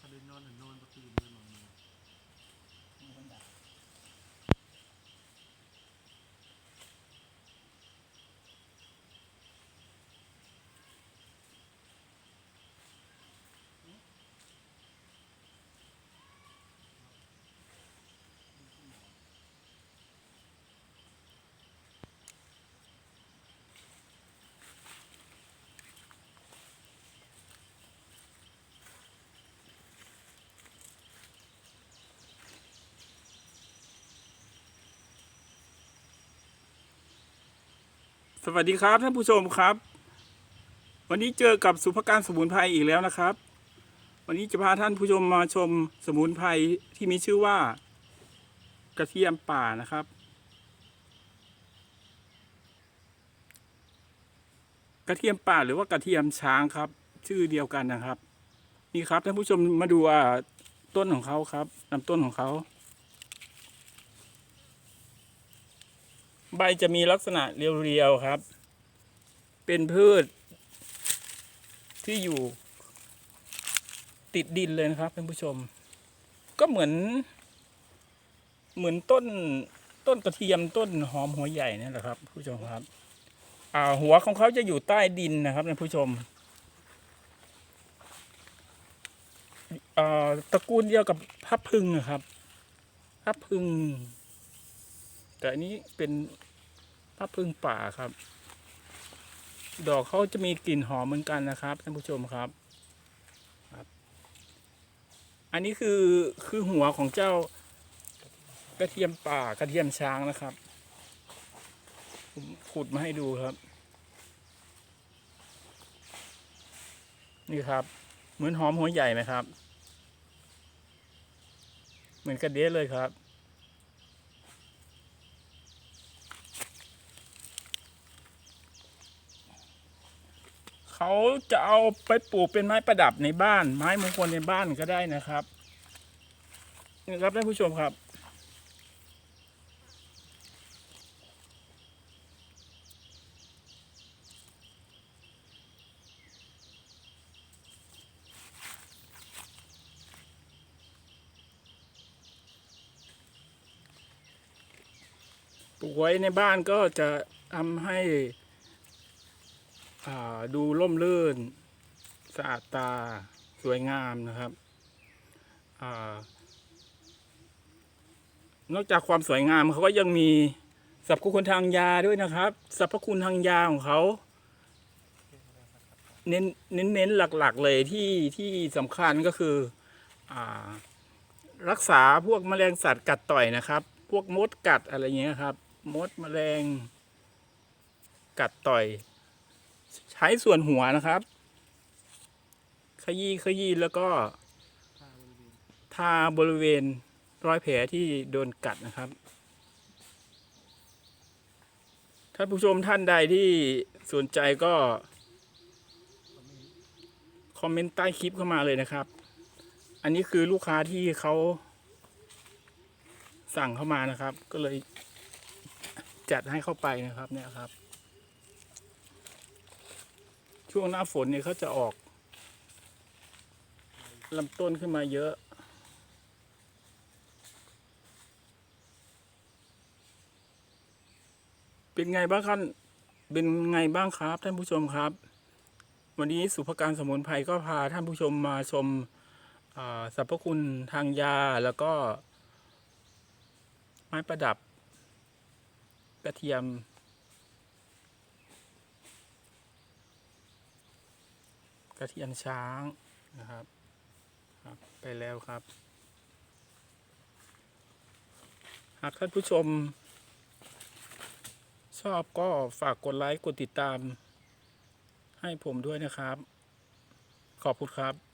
กระเด็นนอนนอนประตูนอนนอนมีคนดับ สวัสดีครับท่านผู้ชมครับ วันนี้เจอกับสุภการสมุนไพรอีกแล้วนะครับ วันนี้จะพาท่านผู้ชมมาชมสมุนไพรที่มีชื่อว่า กระเทียมป่านะครับ กระเทียมป่าหรือว่ากระเทียมช้างครับ ชื่อเดียวกันนะครับ นี่ครับท่านผู้ชมมาดูอ่าต้นของเขาครับลำต้นของเขา ใบจะมีลักษณะเรียวๆครับ เป็นพืช ที่อยู่ติดดินเลยนะครับท่านผู้ชม ก็เหมือน เหมือนต้นต้นกระเทียมต้นหอมหัวใหญ่นี่แหละครับผู้ชมครับ อ่าหัวของเขาจะอยู่ใต้ดินนะครับท่านผู้ชมอ่าตระกูลเดียวกับพับพึงนะครับพับพึง แต่อันนี้เป็น พับพึ่งป่าครับ ดอกเขาจะมีกลิ่นหอมเหมือนกันนะครับท่านผู้ชมครับครับ อันนี้คือคือหัวของเจ้ากระเทียมป่ากระเทียมช้างนะครับผมขุดมาให้ดูครับ นี่ครับ เหมือนหอมหัวใหญ่ไหมครับ เหมือนกระเดียเลยครับ เขา จะเอาไปปลูกเป็นไม้ประดับในบ้าน ไม้มงคลในบ้านก็ได้นะครับนี่ครับท่านผู้ชมครับ ปลูกไว้ในบ้านก็จะทำให้ ดูร่มรื่นสะอาดตาสวยงามนะครับอนอกจากความสวยงามเขาก็ยังมีสรรพคุณทางยาด้วยนะครับสรรพคุณทางยาของเขาเน้นเน้นเน้นหลักๆเลยที่ที่สำคัญก็คืออรักษาพวกแมลงสัตว์กัดต่อยนะครับ พวกมดกัดอะไรเงี้ยครับ มดแมลงกัดต่อย ใช้ส่วนหัวนะครับ ขยี้ขยี้แล้วก็ ทาบริเวณรอยแผลที่โดนกัดนะครับท่านผู้ชมท่านใดที่สนใจก็ คอมเมนต์ใต้คลิปเข้ามาเลยนะครับ อันนี้คือลูกค้าที่เขาสั่งเข้ามานะครับ ก็เลยจัดให้เข้าไปนะครับเนี่ยครับ ช่วงหน้าฝนเนี่ยเขาจะออกลำต้นขึ้นมาเยอะเป็นไงบ้างครับเป็นไงบ้างครับ ท่านผู้ชมครับ วันนี้สุภการสมุนไพรก็พาท่านผู้ชมมาชมสรรพคุณทางยาแล้วก็ ไม้ประดับกระเทียม กระเทียมช้างนะครับครับ ไปแล้วครับ หากท่านผู้ชม ชอบก็ฝากกดไลค์กดติดตาม ให้ผมด้วยนะครับ ขอบคุณครับ